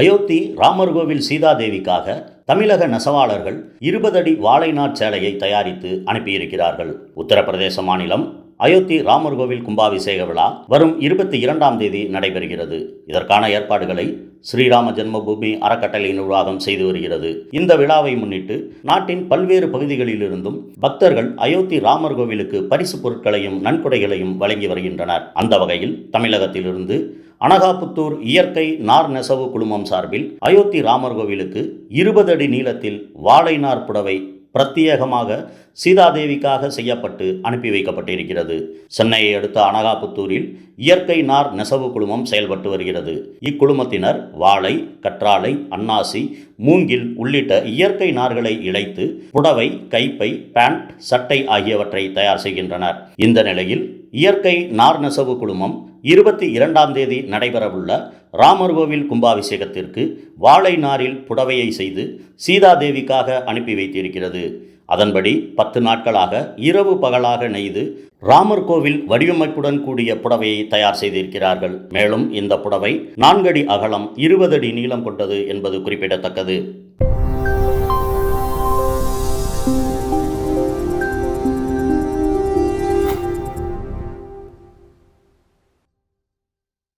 அயோத்தி ராமர் கோவில் சீதாதேவிக்காக தமிழக நெசவாளர்கள் இருபது அடி வாழைநாட் சேலையை தயாரித்து அனுப்பியிருக்கிறார்கள். உத்தரப்பிரதேச மாநிலம் அயோத்தி ராமர் கோவில் கும்பாபிஷேக விழா வரும் இருபத்தி இரண்டாம் தேதி நடைபெறுகிறது. இதற்கான ஏற்பாடுகளை ஸ்ரீராம ஜென்மபூமி அறக்கட்டளை நிர்வாகம் செய்து வருகிறது. இந்த விழாவை முன்னிட்டு நாட்டின் பல்வேறு பகுதிகளிலிருந்தும் பக்தர்கள் அயோத்தி ராமர் கோவிலுக்கு பரிசு பொருட்களையும் நன்கொடைகளையும் வழங்கி வருகின்றனர். அந்த வகையில் தமிழகத்திலிருந்து அனகாபுத்தூர் இயற்கை நார் நெசவு குழுமம் சார்பில் அயோத்தி ராமர் கோவிலுக்கு இருபது அடி நீளத்தில் வாழை நார் புடவை பிரத்யேகமாக சீதாதேவிக்காக செய்யப்பட்டு அனுப்பி வைக்கப்பட்டிருக்கிறது. சென்னையை அடுத்த அனகாபுத்தூரில் இயற்கை நார் நெசவு குழுமம் செயல்பட்டு வருகிறது. இக்குழுமத்தினர் வாழை கற்றாழை அன்னாசி மூங்கில் உள்ளிட்ட இயற்கை நார்களை இழைத்து புடவை கைப்பை பேண்ட் சட்டை ஆகியவற்றை தயார் செய்கின்றனர். இந்த நிலையில் இயற்கை நார் நெசவு குழுமம் இருபத்தி இரண்டாம் தேதி நடைபெறவுள்ள ராமர் கோவில் கும்பாபிஷேகத்திற்கு வாழை நாரில் புடவையை செய்து சீதாதேவிக்காக அனுப்பி வைத்திருக்கிறது. அதன்படி பத்து நாட்களாக இரவு பகலாக நெய்து ராமர் கோவில் வடிவமைப்புடன் கூடிய புடவையை தயார் செய்திருக்கிறார்கள். மேலும் இந்த புடவை நான்கடி அகலம் இருபது அடி நீளம் கொண்டது என்பது குறிப்பிடத்தக்கது.